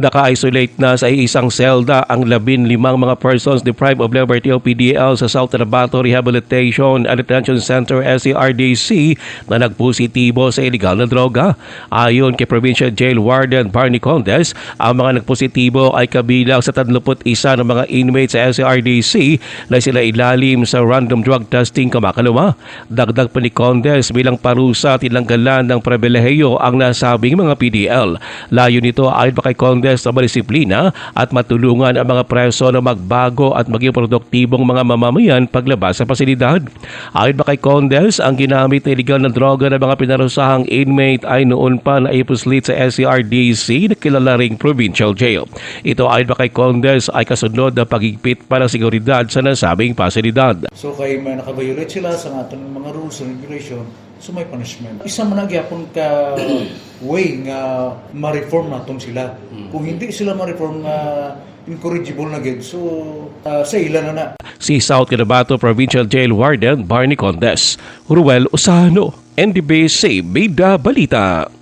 Naka-isolate na sa isang selda ang labin limang mga persons deprived of liberty o PDL sa South Cotabato Rehabilitation and Detention Center SCRDC na nagpositibo sa illegal na droga. Ayon kay Provincial Jail Warden Barney Condes, ang mga nagpositibo ay kabilang sa 31 ng mga inmates sa SCRDC na sila ilalim sa random drug testing kamakalawa. Dagdag pa ni Condes bilang parusa tinanggalan ng pribilehiyo ang nasabing mga PDL. Layo nito ayon pa kay Condes sa disiplina at matulungan ang mga preso na magbago at maging produktibong mga mamamayan paglabas sa pasilidad. Ayon pa kay Condes, ang ginamit na illegal na droga ng mga pinarusahang inmate ay noon pa na ipuslit sa SCRDC na kilala ring provincial jail. Ito ayon pa kay Condes ay kasunod na pagigpit para seguridad sa nasabing pasilidad. So kay may nakabiolate sila sa atong mga rules and regulation, so may punishment. Isa man nagyapon ka way nga ma-reform naton sila. Kung hindi sila ma-reform nga incorrigible na gid, so ah, sa ila na na. Si South Cotabato Provincial Jail Warden Barney Condes. Ruel Usano, NDBC Bida Balita.